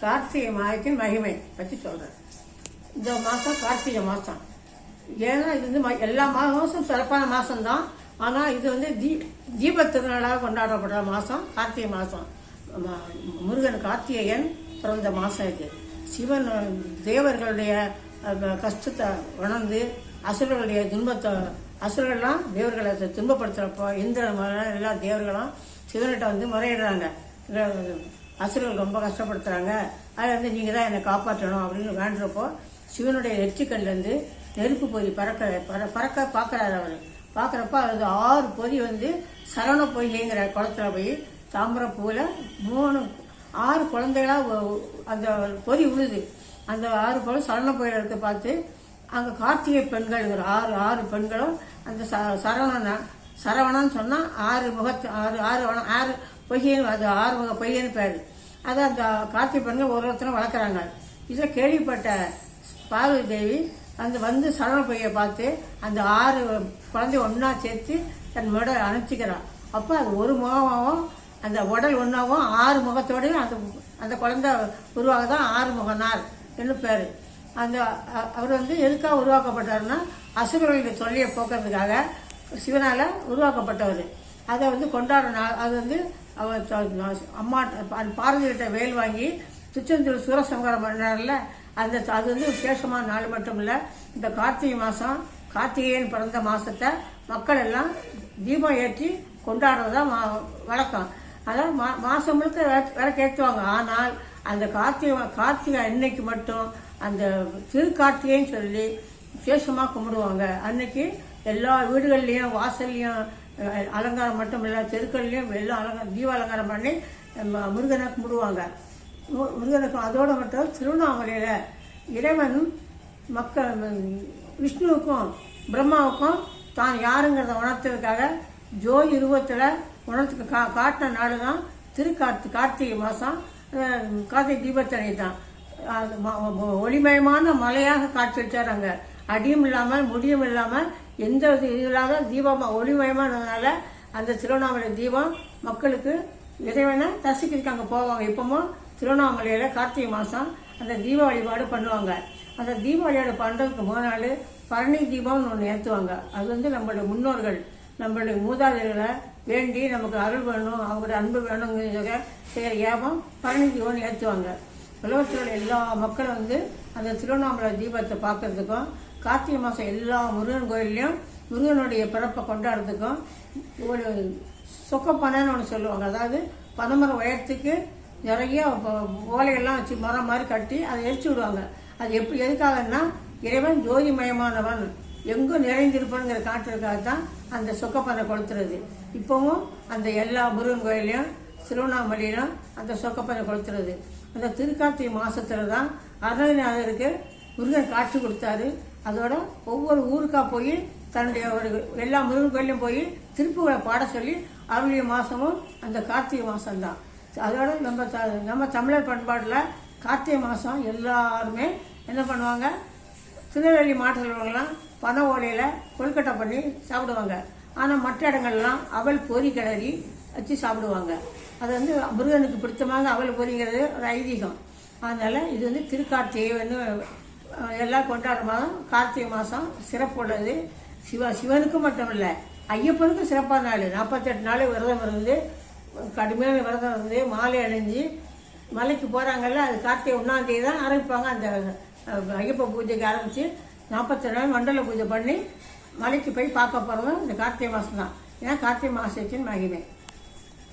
கார்த்திகை மாதத்தின் மகிமை பற்றி சொல்கிறேன் இந்த மாதம் கார்த்திகை மாதம். ஏன்னா இது வந்து ம- எல்லா மாதமும் சிறப்பான மாதம்தான். ஆனால் இது வந்து தீ தீப திருநாளாக கொண்டாடப்படுற மாதம் கார்த்திகை மாதம். முருகன் கார்த்திகேயன் பிறந்த மாதம் இது. சிவன் தேவர்களுடைய கஷ்டத்தை உணர்ந்து அசுரர்களுடைய துன்பத்தை அசுரர்கள்லாம் தேவர்களை துன்பப்படுத்துகிறப்போ இந்திரன் முதல்ல எல்லா தேவர்களும் சிவன்கிட்ட வந்து முறையிடுறாங்க. அசுரர்கள் ரொம்ப கஷ்டப்படுத்துகிறாங்க அதில் வந்து நீங்கள் தான் என்னை காப்பாற்றணும் அப்படின்னு வேண்டுறப்போ சிவனுடைய நெற்றிக்கல்லேருந்து நெருப்பு பொறி பறக்க பற பறக்க பார்க்குறாரு அவர். பார்க்குறப்ப அது ஆறு பொறி வந்து சரவண பொய்ங்கிற குளத்துல போய் தாமரைப்பூவில் மூணு ஆறு குழந்தைகளாக அந்த பொறி விழுது அந்த ஆறு பொருள் சரவண பொயில் இருக்க பார்த்து அங்கே கார்த்திகை பெண்கள்ங்கிற ஆறு ஆறு பெண்களும் அந்த ச சரவணன் சரவணன் சொன்னால் ஆறு முகத்து ஆறு ஆறு வனம் ஆறு பொய்யன் அது ஆறுமுக பொய்யன்னு பேர். அதை அந்த கார்த்திகை பெண்ணை ஒரு ஒருத்தரும் வளர்க்குறாங்க. இதை கேள்விப்பட்ட பார்வதி தேவி அந்த வந்து சரவண பொய்யை பார்த்து அந்த ஆறு குழந்தைய ஒன்றா சேர்த்து தன் உடல் அனுப்பிச்சிக்கிறான் அப்போ அது ஒரு முகமாகவும் அந்த உடல் ஒன்றாவும் ஆறு முகத்தோடையும் அந்த அந்த குழந்தை உருவாக தான் ஆறு முகனார் என்று பேர். அந்த அவர் வந்து எதுக்காக உருவாக்கப்பட்டாருன்னா அசுரர்களுடைய தொல்லையை போக்குறதுக்காக சிவனால் உருவாக்கப்பட்டவர். அதை வந்து கொண்டாடுற நாள் அது வந்து அவர் அம்மா பாரதியிட்ட கிட்ட வேல் வாங்கி திருச்செந்தூர் சூரசங்கரம் பண்ணார்ல அந்த அது வந்து விசேஷமான நாள் மட்டும் இல்லை இந்த கார்த்திகை மாதம் கார்த்திகேயன் பிறந்த மாதத்தை மக்கள் எல்லாம் தீபம் ஏற்றி கொண்டாடுறதா மா- வழக்கம். அதான் மா மாதம் முழுக்க விளக்கு ஏற்றுவாங்க ஆனால் அந்த கார்த்திகை கார்த்திகை அன்னைக்கு மட்டும் அந்த திருக்கார்த்திகைன்னு சொல்லி விசேஷமாக கும்பிடுவாங்க. அன்னைக்கு எல்லா வீடுகள்லேயும் வாசல்லையும் அலங்காரம் மட்டும் இல்லை தெருக்கள்லையும் எல்லாம் அலங்காரம் தீப அலங்காரம் பண்ணி முருகனை கும்பிடுவாங்க. முருகனுக்கு அதோடு மட்டும் திருவண்ணாமலையில் இறைவன் மக்கள் விஷ்ணுவுக்கும் பிரம்மாவுக்கும் தான் யாருங்கிறத உணர்த்துறதுக்காக ஜோதி உருவத்தில் உணர்த்துக்கு கா காட்டின நாடு தான் திருக்கார்த்தி கார்த்திகை மாதம் கார்த்திகை தீபத்தனை தான் அது ஒளிமயமான மலையாக காட்சியளிச்சார் அங்கே. அடியும் இல்லாமல் முடியும் இல்லாமல் எந்த இது இல்லாத தீபமாக ஒளிமயமானதுனால அந்த திருவண்ணாமலை தீபம் மக்களுக்கு இறைவனை தரிசிக்கிறதுக்கு அங்கே போவாங்க. இப்போவும் திருவண்ணாமலையில் கார்த்திகை மாதம் அந்த தீப வழிபாடு பண்ணுவாங்க. அந்த தீப வழிபாடு பண்ணுறதுக்கு முதல் நாள் பழனி தீபம்னு ஒன்று ஏற்றுவாங்க அது வந்து நம்மளுடைய முன்னோர்கள் நம்மளுடைய மூதாதைகளை வேண்டி நமக்கு அருள் வேணும் அவங்களோட அன்பு வேணுங்கிற செய்கிற ஏபம் பரணி தீபம்னு ஏற்றுவாங்க உலகத்தில் உள்ள எல்லா மக்களும் வந்து அந்த திருவண்ணாமலை தீபத்தை பார்க்கறதுக்கும் கார்த்திகை மாதம் எல்லா முருகன் கோயில்லையும் முருகனுடைய பிறப்பை கொண்டாடுறதுக்கும் ஒரு சொக்கப்பனைன்னு ஒன்று சொல்லுவாங்க. அதாவது பனைமரம் உயரத்துக்கு நிறைய ஓலையெல்லாம் வச்சு மரம் மாதிரி கட்டி அதை எரிச்சு விடுவாங்க. அது எப்படி எதுக்காகன்னா இறைவன் ஜோதிமயமானவன். எங்கும் நிறைந்திருப்பனுங்கிற காட்டுறதுக்காக தான் அந்த சொக்கப்பனை கொளுத்துறது. இப்போவும் அந்த எல்லா முருகன் கோயிலையும் திருவண்ணாமலையிலும் அந்த சொக்கப்பனை கொளுத்துறது. அந்த திருக்கார்த்திகை மாதத்தில் தான் அருணகிரிநாதருக்கு முருகன் காட்சி கொடுத்தாரு. அதோட ஒவ்வொரு ஊருக்கா போய் தன்னுடைய ஒரு எல்லா முருகன் கோயிலும் போய் திருப்புகளை பாட சொல்லி அவருடைய மாதமும் அந்த கார்த்திகை மாதம்தான் அதோட நம்ம த நம்ம தமிழர் பண்பாட்டில் கார்த்திகை மாதம் எல்லாருமே என்ன பண்ணுவாங்க? திருநெல்வேலி மாவட்டத்திலலாம் பனை ஓலையில் கொழுக்கட்டை பண்ணி சாப்பிடுவாங்க. ஆனால் மற்ற இடங்கள்லாம் அவல் பொறி கிளறி வச்சு சாப்பிடுவாங்க. அது வந்து முருகனுக்கு பிடித்தமாக அவல் பொறிங்கிறது ஒரு ஐதீகம். அதனால் இது வந்து திருக்கார்த்திகை வந்து எல்லாம் கொண்டாடுற மாதம் கார்த்திகை மாதம் சிறப்பு உள்ளது சிவ சிவனுக்கு மட்டும் இல்லை ஐயப்பனுக்கும் சிறப்பான நாள். நாற்பத்தெட்டு நாள் விரதம் இருந்து கடுமையான விரதம் இருந்து மாலை அணிஞ்சு மலைக்கு போகிறாங்கல்ல அது கார்த்திகை ஒன்றாந்தேதி தான் ஆரம்பிப்பாங்க. அந்த ஐயப்ப பூஜைக்கு ஆரம்பித்து நாற்பத்தெட்டு நாள் மண்டல பூஜை பண்ணி மலைக்கு போய் பார்க்க போகிறதும் இந்த கார்த்திகை மாதம் தான் ஏன்னா கார்த்திகை மாதத்தின் மகிமை.